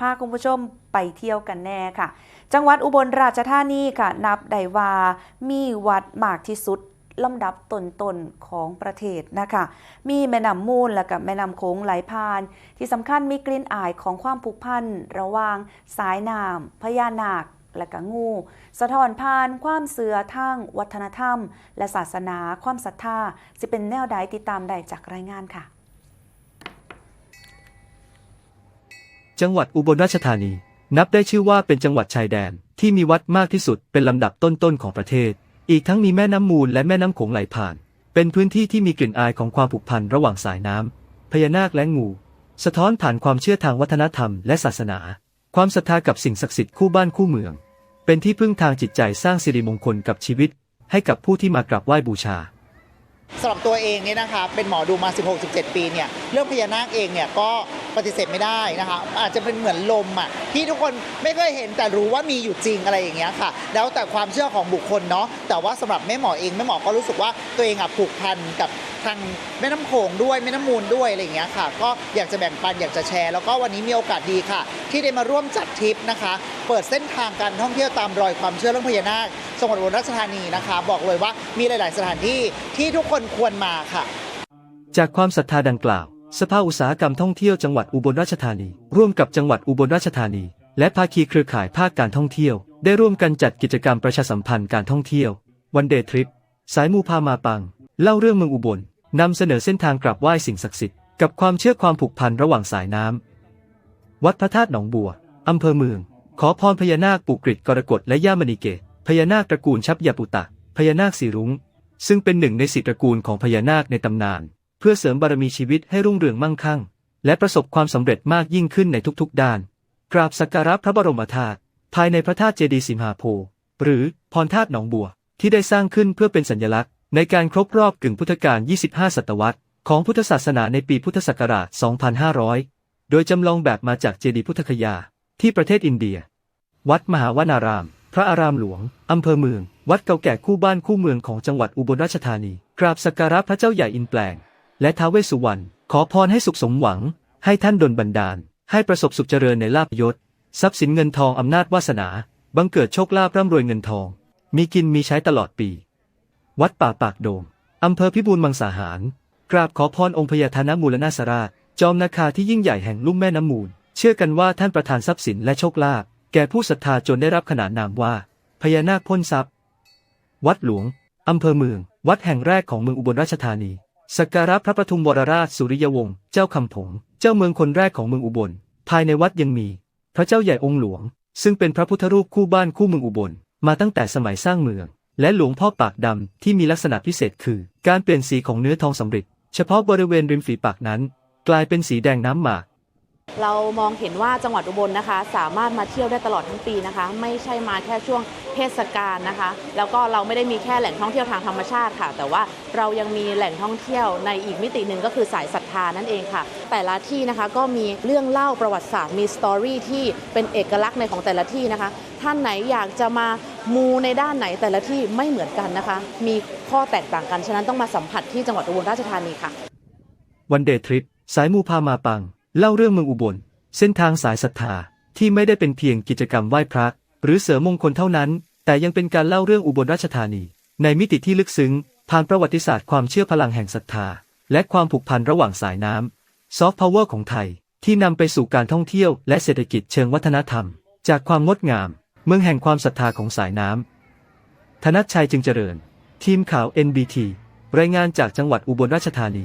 พาคุณผู้ชมไปเที่ยวกันแน่ค่ะ จังหวัดอุบลราชธานีค่ะ นับได้ว่ามีวัดมากที่สุดลำดับต้นๆของประเทศนะคะ มีแม่น้ำมูลและกับแม่น้ำโขงไหลผ่าน ที่สำคัญมีกลิ่นอายของความผูกพันระหว่างสายน้ำพญานาคและก็งู สะท้อนผ่านความเสือทางวัฒนธรรม และศาสนาความศรัทธาจะเป็นแนวใดติดตามได้จากรายงานค่ะ จังหวัดอุบลราชธานี นับได้ชื่อว่าเป็นจังหวัดชายแดนที่มีวัดมากที่สุดเป็นลำดับต้นๆของประเทศ อีกทั้งมีแม่น้ำมูลและแม่น้ำโขงไหลผ่าน เป็นพื้นที่ที่มีกลิ่นอายของความผูกพันระหว่างสายน้ำพญานาคและงู สะท้อนผ่านความเชื่อทางวัฒนธรรมและศาสนา ความศรัทธากับสิ่งศักดิ์สิทธิ์คู่บ้านคู่เมือง เป็นที่พึ่งทางจิตใจสร้างสิริมงคลกับชีวิต ให้กับผู้ที่มากราบไหว้บูชาสำหรับตัวเองเนี่ยนะคะเป็นหมอดูมา 16-17 ปีเนี่ยเรื่องพญานาคเองเนี่ยก็ ปฏิเสธไม่ได้นะคะ อาจจะเป็นเหมือนลมอะที่ทุกคนไม่เคยเห็นแต่รู้ว่ามีอยู่จริงอะไรอย่างเงี้ยค่ะ แล้วแต่ความเชื่อของบุคคลเนาะแต่ว่าสำหรับแม่หมอเองแม่หมอก็รู้สึกว่าตัวเองอะผูกพันกับทางแม่น้ำโขงด้วยแม่น้ำมูลด้วยอะไรอย่างเงี้ยค่ะ ก็อยากจะแบ่งปันอยากจะแชร์ แล้วก็วันนี้มีโอกาสดีค่ะ ที่ได้มาร่วมจัดทริปนะคะ เปิดเส้นทางการท่องเที่ยวตามรอยความเชื่อเรื่องพญานาคจังหวัดอุบลราชธานีนะคะ บอกเลยว่ามีหลาย ๆ สถานที่ที่ทุกคนควรมาค่ะ จากความศรัทธาดังกล่าว สภาอุตสาหกรรมท่องเที่ยวจังหวัดอุบลราชธานี ร่วมกับจังหวัดอุบลราชธานี และภาคีเครือข่ายภาคการท่องเที่ยว ได้ร่วมกันจัดกิจกรรมประชาสัมพันธ์การท่องเที่ยว วันเดย์ทริป สายมูพามาปัง เล่าเรื่องเมืองอุบลนำเสนอเส้นทางกราบไหว้สิ่งศักดิ์สิทธิ์กับความเชื่อความผูกพันระหว่างสายน้ำวัดพระธาตุหนองบัวอำเภอเมือง ขอพรพญานาคปู่กริดกรกฎและย่ามณีเกตพญานาคตระกูลชับยาปุตะพญานาคสีรุ้ง ซึ่งเป็นหนึ่งในสิตระกูลของพญานาคในตำนาน เพื่อเสริมบารมีชีวิตให้รุ่งเรืองมั่งคั่ง และประสบความสำเร็จมากยิ่งขึ้นในทุกๆด้าน กราบสักการะพระบรมธาตุภายในพระธาตุเจดีย์สิมหาโพธิ์หรือพรธาตุหนองบัว ที่ได้สร้างขึ้นเพื่อเป็นสัญลักษณ์ ในการครบรอบกึ่งพุทธกาล 25 ศตวรรษ ของพุทธศาสนาในปีพุทธศักราช 2500 โดยจำลองแบบมาจากเจดีย์พุทธคยา ที่ประเทศอินเดีย วัดมหาวนาราม พระอารามหลวง อำเภอเมือง วัดเก่าแก่คู่บ้านคู่เมืองของจังหวัดอุบลราชธานี กราบสักการะพระเจ้าใหญ่อินแปลง และท้าวเวสสุวรรณขอพรให้สุขสมหวัง ให้ท่านดลบันดาล ให้ประสบสุขเจริญในลาภยศ ทรัพย์สินเงินทองอำนาจวาสนา บังเกิดโชคลาภร่ำรวยเงินทอง มีกินมีใช้ตลอดปี วัดป่าปากโดมอำเภอพิบูลมังสาหาร กราบขอพรองค์พญาธนมูลนาสราช จอมนาคาที่ยิ่งใหญ่แห่งลุ่มแม่น้ำมูล เชื่อกันว่าท่านประทานทรัพย์สินและโชคลาภแก่ผู้ศรัทธาจนได้รับขนานนามว่า พญานาคพ่นทรัพย์ วัดหลวงอำเภอเมือง วัดแห่งแรกของเมืองอุบลราชธานี สักการะพระปทุมวรราชสุริยวงศ์เจ้าคำผง เจ้าเมืองคนแรกของเมืองอุบล ภายในวัดยังมี พระเจ้าใหญ่องค์หลวง ซึ่งเป็นพระพุทธรูปคู่บ้านคู่เมืองอุบล มาตั้งแต่สมัยสร้างเมือง และหลวงพ่อปากดำที่มีลักษณะพิเศษคือ การเปลี่ยนสีของเนื้อทองสำริดเฉพาะบริเวณริมฝีปากนั้น กลายเป็นสีแดงน้ำหมาก เรามองเห็นว่าจังหวัดอุบลนะคะ สามารถมาเที่ยวได้ตลอดทั้งปีนะคะ ไม่ใช่มาแค่ช่วงเทศกาลนะคะ แล้วก็เราไม่ได้มีแค่แหล่งท่องเที่ยวทางธรรมชาติค่ะ แต่ว่าเรายังมีแหล่งท่องเที่ยวในอีกมิติหนึ่งก็คือสายศรัทธานั่นเองค่ะ แต่ละที่นะคะก็มีเรื่องเล่าประวัติศาสตร์มีสตอรี่ที่เป็นเอกลักษณ์ในของแต่ละที่นะคะ ท่านไหนอยากจะมามูในด้านไหนแต่ละที่ไม่เหมือนกันนะคะ มีข้อแตกต่างกันฉะนั้นต้องมาสัมผัสที่จังหวัดอุบลราชธานีค่ะวันเดย์ทริปสายมูพามาปัง เล่าเรื่องเมืองอุบล เส้นทางสายศรัทธาที่ไม่ได้เป็นเพียงกิจกรรมไหว้พระ หรือเสริมมงคลเท่านั้น แต่ยังเป็นการเล่าเรื่องอุบลราชธานี ในมิติที่ลึกซึ้งผ่านประวัติศาสตร์ความเชื่อพลังแห่งศรัทธา และความผูกพันระหว่างสายน้ำซอฟต์พาวเวอร์ของไทย ที่นำไปสู่การท่องเที่ยวและเศรษฐกิจเชิงวัฒนธรรม จากความงดงาม เมืองแห่งความศรัทธาของสายน้ำธนัชชัยจึงเจริญ ทีมข่าว NBT รายงานจากจังหวัดอุบลราชธานี